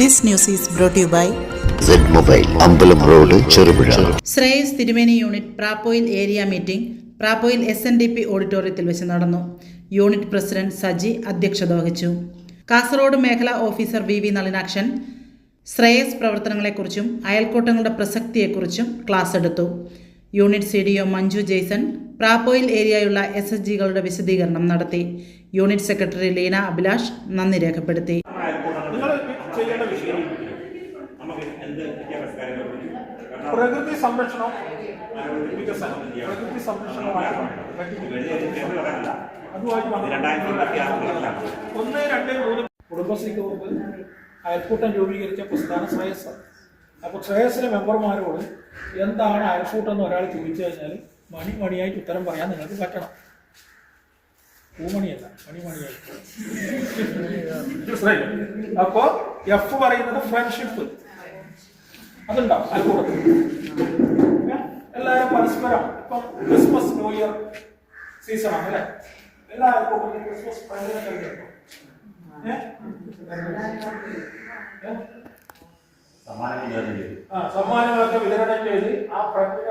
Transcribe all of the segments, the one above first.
This news is brought to you by Z mobile അമ്പലം road Cherupuzha Sreyas Thirumeni unit Prapoyil area meeting Prapoyil S N D P ഓഡിറ്റോറിയത്തിൽ വെച്ച് നടന്നു. Unit president Saji അധ്യക്ഷത വഹിച്ചു. കാസർഗോഡ് മേഖലാ officer V V Nalinakshan Shreyas പ്രവർത്തനങ്ങളെക്കുറിച്ചും അയൽക്കൂട്ടങ്ങളുടെ പ്രസക്തിയെക്കുറിച്ചും class എടുത്തു. Unit C D O Manju Jaison പ്രാപ്പോയിൽ ഏരിയയുള്ള എസ് എസ് ജികളുടെ വിശദീകരണം നടത്തി. യൂണിറ്റ് സെക്രട്ടറി ലീന അഭിലാഷ് നന്ദി രേഖപ്പെടുത്തി. ചെയ്യേണ്ട വിഷയം പ്രകൃതി സംരക്ഷണം. വികസനം പ്രകൃതി സംരക്ഷണമായിട്ടാണ് ഒന്ന് രണ്ട് മൂന്ന് കുടുംബശ്രീക്ക് മുമ്പ് അയൽക്കൂട്ടം രൂപീകരിച്ച പ്രസ്ഥാന ശ്രേയസ്. അപ്പോൾ ശ്രേയസിലെ മെമ്പർമാരോട് എന്താണ് അയൽക്കൂട്ടം എന്ന് ഒരാൾ ചോദിച്ചു കഴിഞ്ഞാൽ മണി മണിയായിട്ട് ഉത്തരം പറയാൻ നിങ്ങൾക്ക് പറ്റണം. പൂമണിയല്ല മനസ്സിലായില്ലേ? അപ്പോ എഫ് പറയുന്നത് ഫ്രണ്ട്ഷിപ്പ് അതുണ്ടാവും അയൽക്കൂട്ടത്തിൽ എല്ലാവരും പരസ്പരം ഇപ്പം ക്രിസ്മസ് ന്യൂ ഇയർ സീസൺ ആണ് അല്ലെ? എല്ലാ അയൽക്കൂട്ടത്തിലും ക്രിസ്മസ് കഴിഞ്ഞു ആ സമ്മാനങ്ങളൊക്കെ വിതരണം ചെയ്ത് ആ പ്രക്രിയ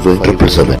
triple seven